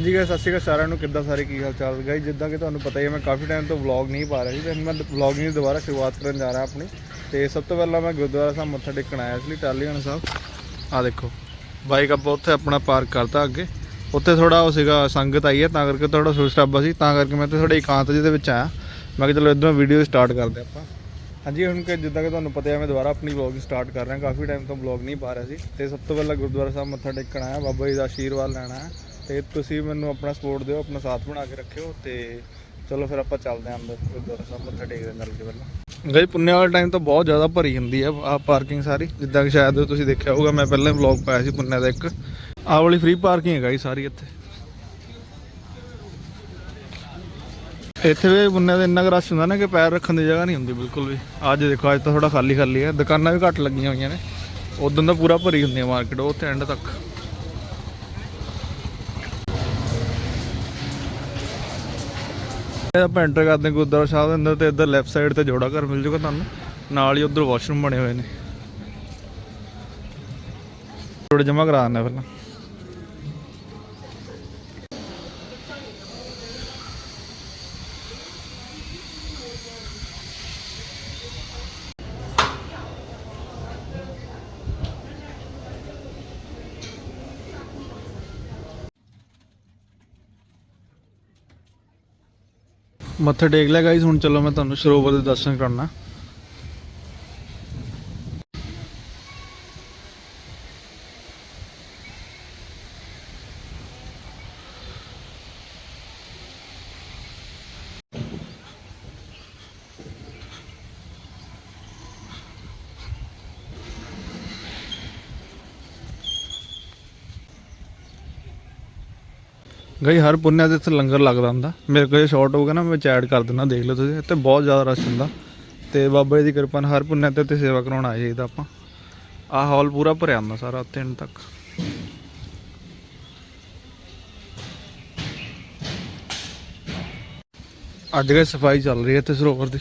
ਹਾਂਜੀ ਗਾਇਸ ਸਤਿ ਸ਼੍ਰੀ ਅਕਾਲ ਸਾਰਿਆਂ ਨੂੰ। ਕਿੱਦਾਂ ਸਾਰੇ, ਕੀ ਹਾਲ ਚਾਲ? ਗਾਇਸ ਜਿੱਦਾਂ ਕਿ ਤੁਹਾਨੂੰ ਪਤਾ ਹੀ ਹੈ, ਮੈਂ ਕਾਫੀ ਟਾਈਮ ਤੋਂ ਵਲੌਗ ਨਹੀਂ ਪਾ ਰਿਹਾ ਸੀ ਤੇ ਹੁਣ ਮੈਂ ਵਲੌਗਿੰਗ ਦੀ ਦੁਬਾਰਾ ਸ਼ੁਰੂਆਤ ਕਰਨ ਜਾ ਰਿਹਾ ਆਪਣੀ। ਤੇ ਸਭ ਤੋਂ ਪਹਿਲਾਂ ਮੈਂ ਗੁਰਦੁਆਰਾ ਸਾਹਿਬ ਮੱਥਾ ਟੇਕਣ ਆਇਆ ਸੀ ਲਈ ਸਾਹਿਬ। ਆ ਦੇਖੋ ਬਾਈਕ ਆਪਾਂ ਉੱਥੇ ਆਪਣਾ ਪਾਰਕ ਕਰਤਾ ਅੱਗੇ। ਉੱਥੇ ਥੋੜਾ ਉਹ ਸੀਗਾ, ਸੰਗਤ ਆਈ ਹੈ, ਤਾਂ ਕਰਕੇ ਥੋੜਾ ਸ਼ੋਰ ਸੀ। ਤਾਂ ਕਰਕੇ ਮੈਂ ਤੇ ਥੋੜਾ ਇਕਾਂਤ ਜਿਹੇ ਦੇ ਵਿੱਚ ਆਇਆ। ਮੈਂ ਕਿਹਾ ਚਲੋ ਇਧਰੋਂ ਵੀਡੀਓ ਸਟਾਰਟ ਕਰਦੇ ਆਪਾਂ। ਹਾਂਜੀ, ਹੁਣ ਕਿ ਜਿੱਦਾਂ ਕਿ ਤੁਹਾਨੂੰ ਪਤਾ ਹੈ ਮੈਂ ਦੁਬਾਰਾ ਆਪਣੀ ਵਲੌਗ ਸਟਾਰਟ ਕਰ ਰਿਹਾ। ਕਾਫੀ ਟਾਈਮ ਤੋਂ ਵਲੌਗ ਨਹੀਂ ਪਾ ਰਿਹਾ ਸੀ। ਤੇ ਸਭ ਤੋਂ ਪਹਿਲਾਂ ਗੁਰਦੁਆਰਾ ਸਾਹਿਬ ਮੱਥਾ ਟੇਕਣ ਆਇਆ। ਬਾਬਾ ਜੀ ਦਾ ਆਸ਼ੀਰਵਾਦ ਲੈਣਾ ਹੈ ਤੇ ਤੁਸੀਂ ਮੈਨੂੰ ਆਪਣਾ ਸਪੋਰਟ ਦਿਓ, ਆਪਣਾ ਸਾਥ ਬਣਾ ਕੇ ਰੱਖਿਓ ਤੇ ਚਲੋ ਫਿਰ ਆਪਾਂ ਚੱਲਦੇ ਆਂ ਅੰਦਰ ਗੁਰਦੁਆਰਾ ਸਾਹਿਬ, ਮੱਥਾ ਟੇਕਦੇ ਨਾਲ ਕੇ ਪਹਿਲਾਂ। ਗਈ ਪੁੰਨੇ ਵਾਲੇ ਟਾਈਮ ਤਾਂ ਬਹੁਤ ਜ਼ਿਆਦਾ ਭਰੀ ਹੁੰਦੀ ਆ ਆ ਪਾਰਕਿੰਗ ਸਾਰੀ। ਜਿੱਦਾਂ ਕਿ ਸ਼ਾਇਦ ਤੁਸੀਂ ਦੇਖਿਆ ਹੋਊਗਾ, ਮੈਂ ਪਹਿਲਾਂ ਵਲੌਗ ਪਾਇਆ ਸੀ ਪੁੰਨੇ ਦਾ ਇੱਕ। ਆਹ ਵਾਲੀ ਫ੍ਰੀ ਪਾਰਕਿੰਗ ਹੈਗਾ ਜੀ ਸਾਰੀ ਇੱਥੇ। ਇੱਥੇ ਵੀ ਪੁੰਨੇ ਦਾ ਇੰਨਾ ਕੁ ਰਸ਼ ਹੁੰਦਾ ਨਾ ਕਿ ਪੈਰ ਰੱਖਣ ਦੀ ਜਗ੍ਹਾ ਨਹੀਂ ਹੁੰਦੀ ਬਿਲਕੁਲ ਵੀ। ਅੱਜ ਦੇਖੋ, ਅੱਜ ਤਾਂ ਥੋੜਾ ਖਾਲੀ ਖਾਲੀ ਹੈ ਦੁਕਾਨਾਂ ਵੀ ਘੱਟ ਲੱਗੀਆਂ ਹੋਈਆਂ ਨੇ। ਉਦੋਂ ਦਾ ਪੂਰਾ ਭਰੀ ਹੁੰਦੀ ਹੈ ਮਾਰਕੀਟ ਉੱਥੇ ਐਂਡ ਤੱਕ। ਆਪਾਂ ਐਂਟਰ ਕਰਦੇ ਹਾਂ ਗੁਰਦੁਆਰਾ ਸਾਹਿਬ ਦੇ ਅੰਦਰ ਤੇ ਇੱਧਰ ਲੈਫਟ ਸਾਈਡ ਤੇ ਜੋੜਾ ਘਰ ਮਿਲ ਜੂਗਾ ਤੁਹਾਨੂੰ। ਨਾਲ ਹੀ ਉਧਰ ਵਾਸ਼ਰੂਮ ਬਣੇ ਹੋਏ ਨੇ। ਥੋੜੇ ਜਮਾ ਕਰਾ ਦਿੰਦਾ ਪਹਿਲਾਂ। ਮੱਥਾ ਟੇਕ ਲਿਆ ਗਾਈਜ਼ ਹੁਣ ਚਲੋ ਮੈਂ ਤੁਹਾਨੂੰ ਸਰੋਵਰ ਦੇ ਦਰਸ਼ਨ ਕਰਾਉਣਾ ਗਈ, ਹਰ ਪੁੰਨਿਆ ਦੇ ਇੱਥੇ ਲੰਗਰ ਲੱਗਦਾ ਹੁੰਦਾ। ਮੇਰੇ ਕੋਲ ਸ਼ਾਰਟ ਹੋਊਗਾ ਨਾ, ਮੈਂ ਵਿੱਚ ਕਰ ਦਿੰਦਾ, ਦੇਖ ਲਓ ਤੁਸੀਂ, ਇੱਥੇ ਬਹੁਤ ਜ਼ਿਆਦਾ ਰਸ਼ ਹੁੰਦਾ। ਤੇ ਬਾਬਾ ਜੀ ਦੀ ਕਿਰਪਾ ਨਾਲ ਹਰ ਪੁੰਨਿਆ ਤੇ ਇੱਥੇ ਸੇਵਾ ਕਰਾਉਣ ਆਏ ਜਾਈਦਾ ਆਪਾਂ। ਆਹ ਹਾਲ ਪੂਰਾ ਭਰਿਆ ਹੁੰਦਾ ਸਾਰਾ ਉੱਥੇ end ਤੱਕ। ਅੱਜ ਗਏ, ਸਫ਼ਾਈ ਚੱਲ ਰਹੀ ਹੈ ਇੱਥੇ ਸਰੋਵਰ ਦੀ।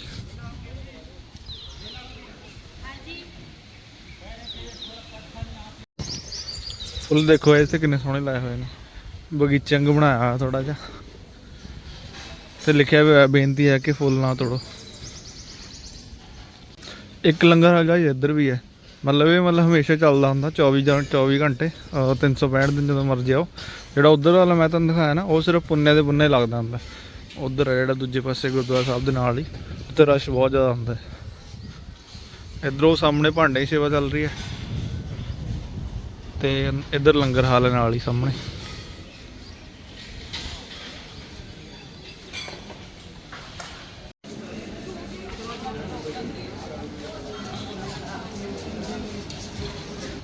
ਫੁੱਲ ਦੇਖੋ ਇੱਥੇ ਕਿੰਨੇ ਸੋਹਣੇ ਲਾਏ ਹੋਏ ਨੇ। ਬਗੀਚੇ ਵਾਂਗ ਬਣਾਇਆ ਥੋੜਾ ਜਿਹਾ। ਤੇ ਲਿਖਿਆ ਹੋਇਆ, ਬੇਨਤੀ ਹੈ ਕਿ ਫੁੱਲ ਨਾ ਤੋੜੋ। ਇੱਕ ਲੰਗਰ ਹੈਗਾ ਜੀ, ਇੱਧਰ ਵੀ ਹੈ। ਮਤਲਬ ਇਹ ਮਤਲਬ ਹਮੇਸ਼ਾ ਚੱਲਦਾ ਹੁੰਦਾ 24 ਜਾਂ 24 ਘੰਟੇ, ਅਹ 365 ਦਿਨ ਜਦੋਂ ਮਰਜ਼ੀ ਆਓ। ਜਿਹੜਾ ਉਧਰ ਵਾਲਾ ਮੈਂ ਤੁਹਾਨੂੰ ਦਿਖਾਇਆ ਨਾ, ਉਹ ਸਿਰਫ ਪੁੰਨੇ ਦੇ ਪੁੰਨੇ ਲੱਗਦਾ ਹੁੰਦਾ। ਉਧਰ ਹੈ ਜਿਹੜਾ ਦੂਜੇ ਪਾਸੇ ਗੁਰਦੁਆਰਾ ਸਾਹਿਬ ਦੇ ਨਾਲ ਹੀ, ਉੱਥੇ ਰਸ਼ ਬਹੁਤ ਜ਼ਿਆਦਾ ਹੁੰਦਾ ਹੈ। ਇਧਰੋਂ ਸਾਹਮਣੇ ਭਾਂਡੇ ਦੀ ਸੇਵਾ ਚੱਲ ਰਹੀ ਹੈ। ਤੇ ਇੱਧਰ ਲੰਗਰ ਹਾਲ ਨਾਲ ਹੀ ਸਾਹਮਣੇ।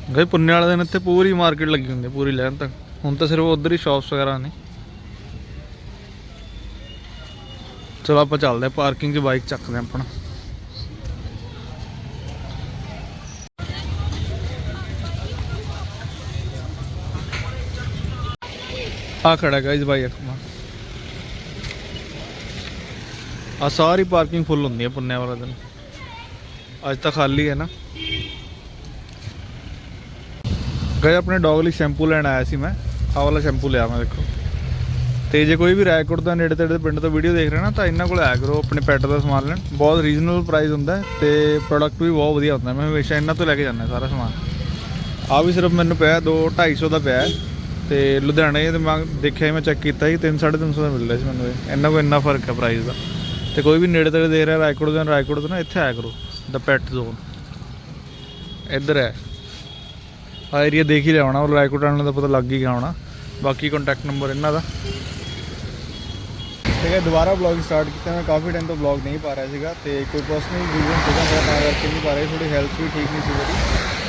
ਗਏ ਪੁੰਨੇ ਵਾਲੇ ਦਿਨ ਇੱਥੇ ਪੂਰੀ ਮਾਰਕੀਟ ਲੱਗੀ ਹੁੰਦੀ, ਪੂਰੀ ਲਾਈਨ ਤੱਕ। ਹੁਣ ਤਾਂ ਸਿਰਫ ਉਧਰ ਹੀ ਸ਼ਾਪਸ ਵਗੈਰਾ ਨੇ। ਚਲੋ ਆਪਾਂ ਚੱਲਦੇ ਪਾਰਕਿੰਗ 'ਚ ਬਾਈਕ ਚੱਕਦੇ ਹਾਂ ਆਪਣਾ। ਆ ਖੜਾ ਗਾਇਜ਼ ਬਾਈ ਅਖਮਾ ਆ ਸਾਰੀ ਪਾਰਕਿੰਗ ਫੁੱਲ ਹੁੰਦੀ ਹੈ ਪੁੰਨੇ ਵਾਲੇ ਦਿਨ। ਅੱਜ ਤਾਂ ਖਾਲੀ ਹੈ ਨਾ। ਗਏ ਆਪਣੇ ਡੌਗ ਲਈ ਸ਼ੈਂਪੂ ਲੈਣ ਆਇਆ ਸੀ ਮੈਂ। ਆਹ ਵਾਲਾ ਸ਼ੈਂਪੂ ਲਿਆ ਮੈਂ ਦੇਖੋ। ਤੇ ਜੇ ਕੋਈ ਵੀ ਰਾਏਕੋਟ ਦਾ ਨੇੜੇ ਤੇੜੇ ਦੇ ਪਿੰਡ ਤੋਂ ਵੀਡੀਓ ਦੇਖ ਰਿਹਾ ਨਾ ਤਾਂ ਇਹਨਾਂ ਕੋਲ ਆਇਆ ਕਰੋ ਆਪਣੇ ਪੈਟ ਦਾ ਸਮਾਨ ਲੈਣ। ਬਹੁਤ ਰੀਜ਼ਨੇਬਲ ਪ੍ਰਾਈਸ ਹੁੰਦਾ ਹੈ ਤੇ ਪ੍ਰੋਡਕਟ ਵੀ ਬਹੁਤ ਵਧੀਆ ਹੁੰਦਾ ਮੈਂ ਹਮੇਸ਼ਾ ਇਹਨਾਂ ਤੋਂ ਲੈ ਕੇ ਜਾਂਦਾ ਸਾਰਾ ਸਮਾਨ। ਆ ਵੀ ਸਿਰਫ ਮੈਨੂੰ ਪਿਆ 2 250 ਦਾ ਪਿਆ ਹੈ। ਤੇ ਲੁਧਿਆਣੇ ਤੇ ਮੈਂ ਦੇਖਿਆ ਸੀ, ਮੈਂ ਚੈੱਕ ਕੀਤਾ ਸੀ 3 350 ਦਾ ਮਿਲ ਰਿਹਾ ਸੀ ਮੈਨੂੰ ਇਹ। ਇਹਨਾਂ ਕੋ ਇੰਨਾ ਫ਼ਰਕ ਹੈ ਪ੍ਰਾਈਸ ਦਾ। ਤੇ ਕੋਈ ਵੀ ਨੇੜੇ ਤੇੜੇ ਦੇਖ ਰਿਹਾ ਰਾਏਕੋਟ ਦਾ ਰਾਏਕੋਟ ਤੋਂ ਨਾ ਇੱਥੇ ਆਇਆ ਕਰੋ ਦਾ ਪੈਟ ਜ਼ੋਨ ਇੱਧਰ ਹੈ। ਆ ਏਰੀਆ ਦੇਖ ਹੀ ਲਿਆ ਹੋਣਾ, ਉਹ ਰਾਏਕੋਟ ਵਾਲਿਆਂ ਦਾ ਪਤਾ ਲੱਗ ਹੀ ਗਿਆ ਹੋਣਾ। ਬਾਕੀ ਕੰਟੈਕਟ ਨੰਬਰ ਇਹਨਾਂ ਦਾ। ਠੀਕ ਹੈ, ਦੁਬਾਰਾ ਵਲੌਗ ਸਟਾਰਟ ਕੀਤਾ ਮੈਂ, ਕਾਫੀ ਟਾਈਮ ਤੋਂ ਵਲੌਗ ਨਹੀਂ ਪਾ ਰਿਹਾ ਸੀਗਾ ਤੇ ਕੋਈ ਪਰਸਨਲ ਰੀਜ਼ਨ ਸੀਗਾ ਮੇਰਾ ਤਾਂ ਕਰਕੇ ਨਹੀਂ ਪਾ ਰਿਹਾ ਥੋੜੀ ਹੈਲਥ ਵੀ ਠੀਕ ਨਹੀਂ ਸੀ ਮੇਰੀ।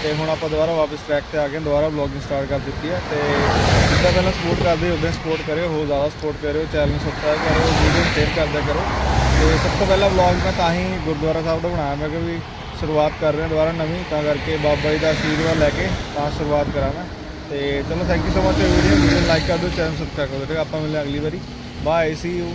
ਤੇ ਹੁਣ ਆਪਾਂ ਦੁਬਾਰਾ ਵਾਪਸ ਟਰੈਕ ਤੇ ਆ ਗਏ, ਦੁਬਾਰਾ ਵਲੌਗਿੰਗ ਸਟਾਰਟ ਕਰ ਦਿੱਤੀ ਹੈ ਤੇ ਜਿੱਦਾਂ ਪਹਿਲਾਂ ਸਪੋਰਟ ਕਰਦੇ ਉਦੋਂ ਸਪੋਰਟ ਕਰਿਓ, ਹੋਰ ਜ਼ਿਆਦਾ ਸਪੋਰਟ ਕਰਿਓ ਚੈਨਲ ਨੂੰ ਸਬਸਕ੍ਰਾਈਬ ਕਰਿਓ ਵੀਡੀਓ ਸ਼ੇਅਰ ਕਰਦਿਆ ਕਰੋ। ਤੇ ਸਭ ਤੋਂ ਪਹਿਲਾਂ ਵਲੌਗ ਮੈਂ ਤਾਂ ਹੀ ਗੁਰਦੁਆਰਾ ਸਾਹਿਬ ਦਾ ਬਣਾਇਆ, ਮੈਂ ਕਿ ਵੀ ਸ਼ੁਰੂਆਤ ਕਰ ਰਹੇ ਹਾਂ ਦੁਬਾਰਾ ਨਵੀਂ, ਤਾਂ ਕਰਕੇ ਬਾਬਾ ਜੀ ਦਾ ਆਸ਼ੀਰਵਾਦ ਲੈ ਕੇ ਤਾਂ ਸ਼ੁਰੂਆਤ ਕਰਾਂਗਾ। ਮੈਂ ਤੇ ਚਲੋ thank you so much video video like ਕਰ ਦਿਓ ਚੈਨਲ ਸਬਸਕ੍ਰਾਈਬ ਕਰ ਦਿਓ, ਠੀਕ ਹੈ? ਆਪਾਂ ਮਿਲਦੇ ਹਾਂ ਅਗਲੀ ਵਾਰੀ। Bye see you